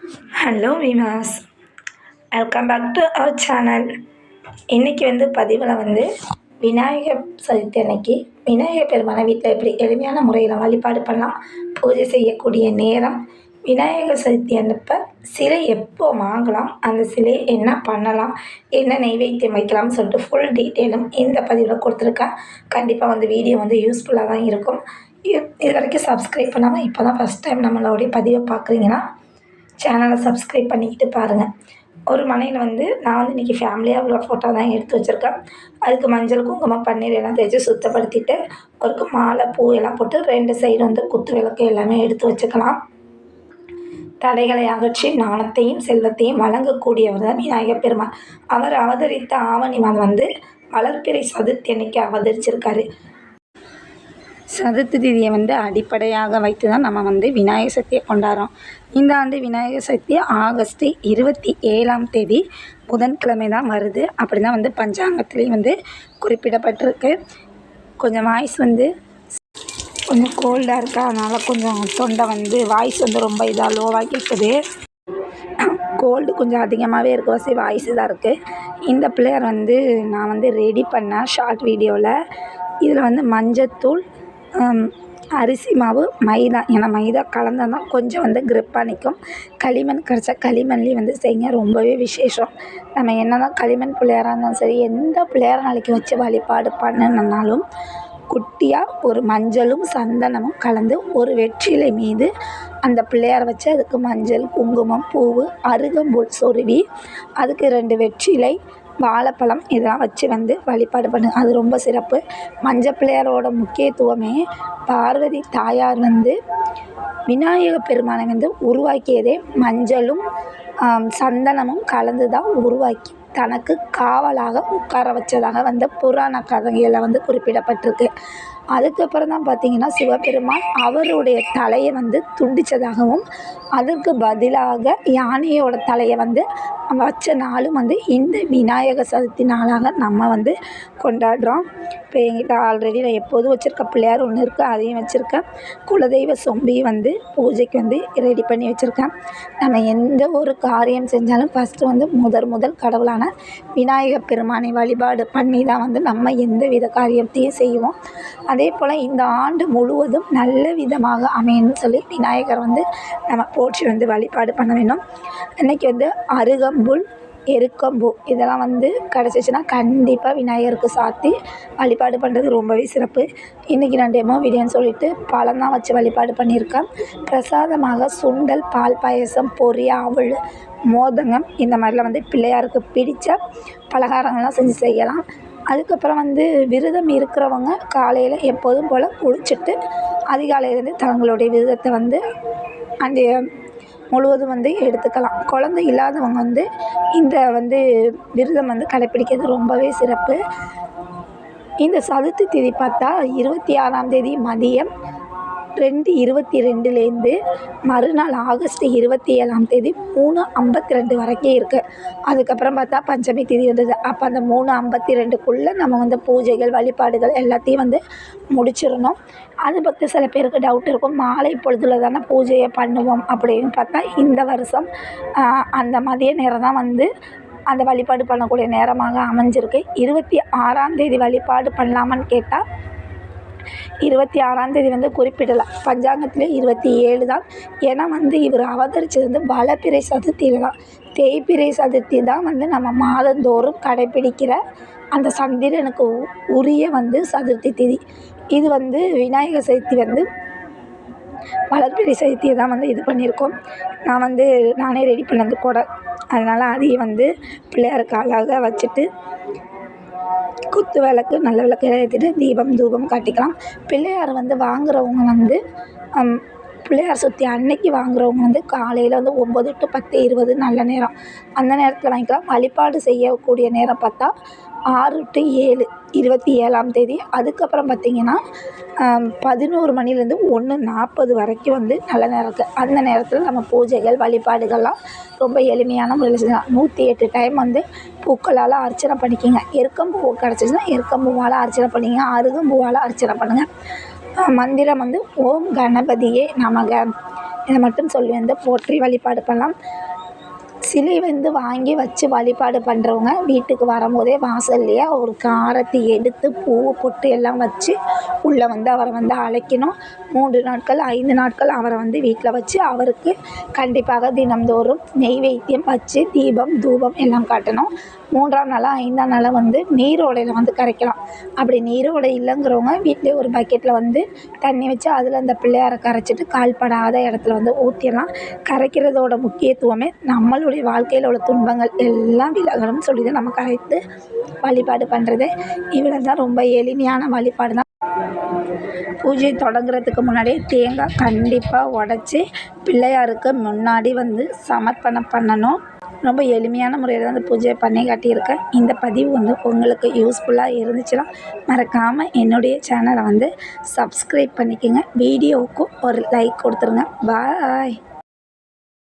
Hello விமாஸ் welcome back to our channel இன்றைக்கி வந்து பதிவில் வந்து விநாயகர் சதுர்த்தி அன்னைக்கு விநாயகர் பெருமான வீட்டில் எப்படி எளிமையான முறையில் வழிபாடு பண்ணலாம் பூஜை செய்யக்கூடிய நேரம் விநாயகர் சதுர்த்தி அன்னப்போ சிலை எப்போ வாங்கலாம் அந்த சிலையை என்ன பண்ணலாம் என்ன நெய்வேத்தியம் வைக்கலாம்னு சொல்லிட்டு ஃபுல் டீட்டெயிலும் இந்த பதிவில் கொடுத்துருக்கேன் கண்டிப்பாக வந்து வீடியோ வந்து யூஸ்ஃபுல்லாக தான் இருக்கும். இது இது வரைக்கும் சப்ஸ்கிரைப் பண்ணாமல் இப்போ தான் ஃபஸ்ட் டைம் நம்மளுடைய பதிவை பார்க்குறீங்கன்னா சேனலை சப்ஸ்கிரைப் பண்ணிக்கிட்டு பாருங்கள் ஒரு மனையில் வந்து நான் வந்து இன்றைக்கி ஃபேமிலியாக உள்ள ஃபோட்டோ தான் எடுத்து வச்சுருக்கேன். அதுக்கு மஞ்சள் குங்குமம் பன்னீர் எல்லாம் தேய்ச்சி சுத்தப்படுத்திட்டு ஒரு மாலை பூ எல்லாம் போட்டு ரெண்டு சைடு வந்து குத்து விளக்கு எல்லாமே எடுத்து வச்சுக்கலாம். தடைகளை அகற்றி நாணத்தையும் செல்வத்தையும் வழங்கக்கூடியவர் தான் விநாயகர் பெருமாள் அவர் அவதரித்த ஆவணி மாதம் வந்து வளர்ப்பிறை சதுர்த்தி அன்னைக்கு அவதரிச்சிருக்காரு. சதுர்த்தி திதியை வந்து அடிப்படையாக வைத்து தான் நம்ம வந்து விநாயகர் சதுர்த்தியை கொண்டாடுறோம். இந்த ஆண்டு விநாயகர் சதுர்த்தி ஆகஸ்ட் இருபத்தி ஏழாம் தேதி புதன்கிழமை தான் வருது. அப்படி தான் வந்து பஞ்சாங்கத்துலேயும் வந்து குறிப்பிடப்பட்டிருக்கு. கொஞ்சம் வாய்ஸ் வந்து கொஞ்சம் கோல்டாக இருக்கா? அதனால் கொஞ்சம் தொண்டை வந்து வாய்ஸ் வந்து ரொம்ப இதாக லோவாக கேட்குது கோல்டு கொஞ்சம் அதிகமாகவே இருக்க வசதி வாய்ஸ் இதாக இருக்குது இந்த பிளேயர் வந்து நான் வந்து ரெடி பண்ணேன் ஷார்ட் வீடியோவில் இதில் வந்து மஞ்சத்தூள் அரிசி மாவு மைதா. ஏன்னா மைதா கலந்தால் தான் கொஞ்சம் வந்து க்ரிப்பாக நிற்கும் களிமண் கிடச்சா களிமண்லேயும் வந்து செய்யுங்க ரொம்பவே விசேஷம். நம்ம என்ன தான் களிமண் பிள்ளையாராக இருந்தாலும் சரி எந்த பிள்ளையார நாளைக்கு வச்சு வழிபாடு பண்ணணுன்னாலும் குட்டியாக ஒரு மஞ்சளும் சந்தனமும் கலந்து ஒரு வெற்றிலை மீது அந்த பிள்ளையார வச்சு அதுக்கு மஞ்சள் குங்குமம் பூவு அருகம்புல் சொருவி அதுக்கு ரெண்டு வெற்றிலை வாழைப்பழம் இதெல்லாம் வச்சு வந்து வழிபாடு பண்ணு. அது ரொம்ப சிறப்பு. மஞ்சள் பிள்ளையாரோட முக்கியத்துவமே பார்வதி தாயார் வந்து விநாயகப் பெருமானை வந்து உருவாக்கியதே மஞ்சளும் சந்தனமும் கலந்து தான் உருவாக்கி தனக்கு காவலாக உட்கார வச்சதாக வந்து புராண கதைகளில் வந்து குறிப்பிடப்பட்டிருக்கு. அதுக்கப்புறம் தான் பார்த்தீங்கன்னா சிவபெருமான் அவருடைய தலையை வந்து துண்டித்ததாகவும் அதற்கு பதிலாக யானையோட தலையை வந்து வச்ச நாளும் வந்து இந்த விநாயக சதுர்த்தி நாளாக நம்ம வந்து கொண்டாடுறோம். இப்போ எங்கிட்ட ஆல்ரெடி நான் எப்போதும் வச்சுருக்க பிள்ளையார் ஒன்று இருக்குது அதையும் வச்சுருக்கேன் குலதெய்வ சொம்பியும் வந்து பூஜைக்கு வந்து ரெடி பண்ணி வச்சுருக்கேன். நம்ம எந்த ஒரு காரியம் செஞ்சாலும் ஃபஸ்ட்டு வந்து முதல் முதல் கடவுளான விநாயகர் பெருமானை வழிபாடு பண்ணி தான் வந்து நம்ம எந்த வித காரியத்தையும் செய்வோம். அதே போல் இந்த ஆண்டு முழுவதும் நல்ல விதமாக அமையணும்னு சொல்லி விநாயகர் வந்து நம்ம போற்றி வந்து வழிபாடு பண்ண வேணும் இன்றைக்கி வந்து அருகம்புல் எருக்கம்பூ இதெல்லாம் வந்து கிடச்சிச்சின்னா கண்டிப்பாக விநாயகருக்கு சாத்தி வழிபாடு பண்ணுறது ரொம்பவே சிறப்பு. இன்றைக்கி நான் டெமோ வீடியோன்னு சொல்லிட்டு பழம் தான் வச்சு வழிபாடு பண்ணியிருக்கேன். பிரசாதமாக சுண்டல் பால் பாயசம் பொறி அவள் மோதகம் இந்த மாதிரிலாம் வந்து பிள்ளையாருக்கு பிடித்த பலகாரங்கள்லாம் செஞ்சு செய்யலாம். அதுக்கப்புறம் வந்து விரதம் இருக்கிறவங்க காலையில் எப்போதும் போல் குளிச்சுட்டு அதிகாலையிலேருந்து தங்களுடைய விரதத்தை வந்து அந்த முழுவதும் வந்து எடுத்துக்கலாம். குழந்தை இல்லாதவங்க வந்து இந்த வந்து விரதம் வந்து கடைப்பிடிக்கிறது ரொம்பவே சிறப்பு. இந்த சதுர்த்தி திதி பார்த்தா இருபத்தி ஆறாம் தேதி மதியம். ரெண்டு இருபத்தி ரெண்டுலேருந்து மறுநாள் ஆகஸ்ட் இருபத்தி ஏழாம் தேதி மூணு ஐம்பத்தி ரெண்டு வரைக்கும் இருக்குது அதுக்கப்புறம் பார்த்தா பஞ்சமி தேதி வந்தது. அப்போ அந்த மூணு ஐம்பத்தி ரெண்டுக்குள்ளே நம்ம வந்து பூஜைகள் வழிபாடுகள் எல்லாத்தையும் வந்து முடிச்சிடணும். அது பற்றி சில பேருக்கு டவுட் இருக்கும். மாலை பொழுதுல தானே பூஜையை பண்ணுவோம் அப்படின்னு பார்த்தா இந்த வருஷம் அந்த மதிய நேரம் தான் வந்து அந்த வழிபாடு பண்ணக்கூடிய நேரமாக அமைஞ்சிருக்கு. இருபத்தி ஆறாம் தேதி வழிபாடு பண்ணலாமான்னு கேட்டால் இருபத்தி ஆறாம் தேதி வந்து குறிப்பிடலை பஞ்சாங்கத்தில் இருபத்தி ஏழு தான். ஏன்னா வந்து இவர் அவதரித்தது வந்து வளப்பிறை சதுர்த்தியில் தான். தேய்பிறை சதுர்த்தி தான் வந்து நம்ம மாதந்தோறும் கடைப்பிடிக்கிற அந்த சந்திரனுக்கு உ- உரிய வந்து சதுர்த்தி திதி. இது வந்து விநாயகர் சதுர்த்தி வந்து வளர்பிறை சதுர்த்தியை தான் வந்து இது பண்ணியிருக்கோம். நான் வந்து நானே ரெடி பண்ணது கூட. அதனால் அதையும் வந்து பிள்ளையாருக்கு அழகாக வச்சுட்டு குத்து விளக்கு நல்ல விளக்கு ஏற்றிட்டு தீபம் தூபம் காட்டிக்கலாம். பிள்ளையார் வந்து வாங்குறவங்க வந்து பிள்ளையார் சுற்றி அன்னைக்கு வாங்குறவங்க வந்து காலையில் வந்து ஒம்பது டு பத்து இருபது நல்ல நேரம். அந்த நேரத்தில் வாங்கிக்கலாம். வழிபாடு செய்யக்கூடிய நேரம் பார்த்தா ஆறு டு ஏழு இருபத்தி ஏழாம் தேதி. அதுக்கப்புறம் பார்த்திங்கன்னா பதினோரு மணிலேருந்து ஒன்று நாற்பது வரைக்கும் வந்து நல்ல நேரம் இருக்குது அந்த நேரத்தில் நம்ம பூஜைகள் வழிபாடுகள்லாம் ரொம்ப எளிமையான முறையில் செய்யலாம். நூற்றி எட்டு டைம் வந்து பூக்களால் அர்ச்சனை பண்ணிக்கிங்க. எருக்கம்பூ கிடச்சிச்சின்னா எருக்கம்பூவால் அர்ச்சனை பண்ணிங்க. அருகம்பூவால் அர்ச்சனை பண்ணுங்கள் மந்திரம் வந்து ஓம் கணபதியே நமக. இதை மட்டும் சொல்லி வந்து போற்றி வழிபாடு பண்ணலாம். சிலை வந்து வாங்கி வச்சு வழிபாடு பண்ணுறவங்க வீட்டுக்கு வரும்போதே வாசல்லையே ஒரு காரத்தை எடுத்து பூ பொட்டு எல்லாம் வச்சு உள்ளே வந்து அவரை வந்து அழைக்கணும். மூன்று நாட்கள் ஐந்து நாட்கள் அவரை வந்து வீட்டில் வச்சு அவருக்கு கண்டிப்பாக தினம்தோறும் நெய்வேத்தியம் வச்சு தீபம் தூபம் எல்லாம் காட்டணும். மூன்றாம் நாளாக ஐந்தாம் நாளாக வந்து நீரோடையில் வந்து கரைக்கலாம். அப்படி நீரோடை இல்லைங்கிறவங்க வீட்டிலே ஒரு பக்கெட்டில் வந்து தண்ணி வச்சு அதில் அந்த பிள்ளையாரை கரைச்சிட்டு கால்படாத இடத்துல வந்து ஊற்றிடலாம் கரைக்கிறதோட முக்கியத்துவமே நம்மளுடைய வாழ்க்கையில் உள்ள துன்பங்கள் எல்லாம் விலகணும்னு சொல்லி தான் நம்ம கரைத்து வழிபாடு பண்ணுறது இவ்வளோ தான் ரொம்ப எளிமையான வழிபாடு தான். பூஜை தொடங்குறதுக்கு முன்னாடியே தேங்காய் கண்டிப்பாக உடச்சி பிள்ளையாருக்கு முன்னாடி வந்து சமர்ப்பணம் பண்ணணும். ரொம்ப எளிமையான முறையில் தான் அந்த பூஜையை பண்ணி காட்டியிருக்கேன். இந்த பதிவு வந்து உங்களுக்கு யூஸ்ஃபுல்லாக இருந்துச்சுன்னா மறக்காமல் என்னுடைய சேனலை வந்து சப்ஸ்கிரைப் பண்ணிக்கோங்க. வீடியோவுக்கும் ஒரு லைக் கொடுத்துருங்க. பாய்